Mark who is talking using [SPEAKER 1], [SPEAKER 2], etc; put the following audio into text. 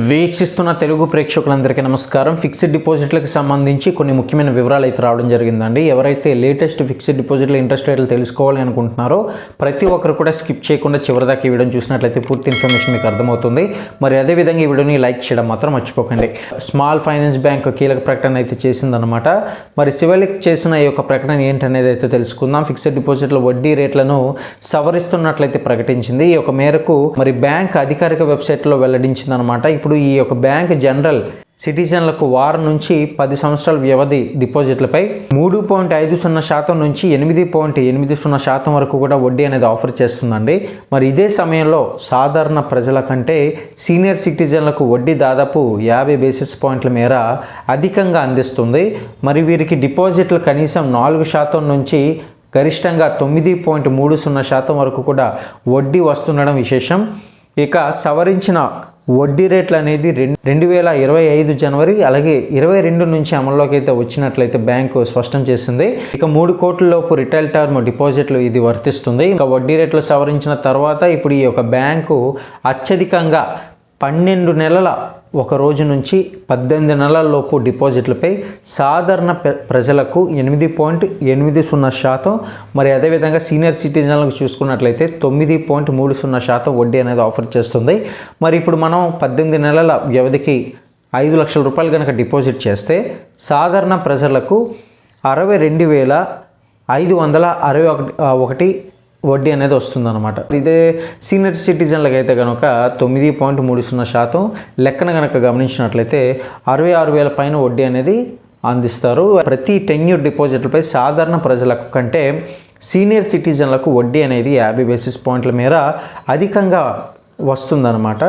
[SPEAKER 1] వీక్షిస్తున్న తెలుగు ప్రేక్షకులందరికీ నమస్కారం. ఫిక్స్డ్ డిపాజిట్లకు సంబంధించి కొన్ని ముఖ్యమైన వివరాలు అయితే రావడం జరిగిందండి. ఎవరైతే లేటెస్ట్ ఫిక్స్డ్ డిపాజిట్ల ఇంట్రెస్ట్ రేట్లు తెలుసుకోవాలి అనుకుంటున్నారో ప్రతి ఒక్కరు కూడా స్కిప్ చేయకుండా చివరిదాకా ఈ వీడియోని చూసినట్లయితే పూర్తి ఇన్ఫర్మేషన్ మీకు అర్థమవుతుంది. మరి అదేవిధంగా ఈ వీడియోని లైక్ చేయడం మాత్రం మర్చిపోకండి. స్మాల్ ఫైనాన్స్ బ్యాంక్ కీలక ప్రకటన అయితే చేసిందనమాట మరి సివలిక్ చేసిన ఈ యొక్క ప్రకటన ఏంటనేది అయితే తెలుసుకుందాం. ఫిక్స్డ్ డిపాజిట్ల వడ్డీ రేట్లను సవరిస్తున్నట్లయితే ప్రకటించింది. ఈ యొక్క మేరకు మరి బ్యాంక్ అధికారిక వెబ్సైట్లో వెల్లడించింది అనమాట ఇప్పుడు ఈ యొక్క బ్యాంక్ జనరల్ సిటిజన్లకు వారం నుంచి పది సంవత్సరాల వ్యవధి డిపాజిట్లపై మూడు పాయింట్ ఐదు సున్నా శాతం నుంచి ఎనిమిది పాయింట్ ఎనిమిది సున్నా శాతం వరకు కూడా వడ్డీ అనేది ఆఫర్ చేస్తుందండి. మరి ఇదే సమయంలో సాధారణ ప్రజల కంటే సీనియర్ సిటిజన్లకు వడ్డీ దాదాపు యాభై బేసిస్ పాయింట్ల మేర అధికంగా అందిస్తుంది. మరి వీరికి డిపాజిట్లు కనీసం నాలుగు శాతం నుంచి గరిష్టంగా తొమ్మిది పాయింట్ మూడు సున్నా శాతం వరకు కూడా వడ్డీ వస్తుండడం విశేషం. ఇక సవరించిన వడ్డీ రేట్లు అనేది రెండు రెండు వేల ఇరవై ఐదు జనవరి అలాగే ఇరవై రెండు నుంచి అమల్లోకి అయితే వచ్చినట్లయితే బ్యాంకు స్పష్టం చేసింది. ఇక మూడు కోట్ల లోపు రిటైల్ టర్మ్ డిపాజిట్లు ఇది వర్తిస్తుంది. ఇంకా వడ్డీ రేట్లు సవరించిన తర్వాత ఇప్పుడు ఈ యొక్క బ్యాంకు అత్యధికంగా పన్నెండు నెలల ఒక రోజు నుంచి పద్దెనిమిది నెలలలోపు డిపాజిట్లపై సాధారణ ప్ర- ప్రజలకు ఎనిమిది పాయింట్ ఎనిమిది సున్నా శాతం మరి అదేవిధంగా సీనియర్ సిటిజన్లకు చూసుకున్నట్లయితే తొమ్మిది పాయింట్ మూడు సున్నా శాతం వడ్డీ అనేది ఆఫర్ చేస్తుంది. మరి ఇప్పుడు మనం పద్దెనిమిది నెలల వ్యవధికి ఐదు లక్షల రూపాయలు కనుక డిపాజిట్ చేస్తే సాధారణ ప్రజలకు అరవై రెండు వేల ఐదు వందల అరవై ఒకటి ఒకటి వడ్డీ అనేది వస్తుందన్నమాట. ఇదే సీనియర్ సిటిజన్లకు అయితే కనుక తొమ్మిది పాయింట్ మూడు సున్నా శాతం లెక్కన కనుక గమనించినట్లయితే అరవై ఆరు వేల పైన వడ్డీ అనేది అందిస్తారు. ప్రతి టెన్యూర్ డిపాజిట్లపై సాధారణ ప్రజలకు కంటే సీనియర్ సిటిజన్లకు వడ్డీ అనేది యాభై బేసిస్ పాయింట్ల మేర అధికంగా వస్తుందన్నమాట.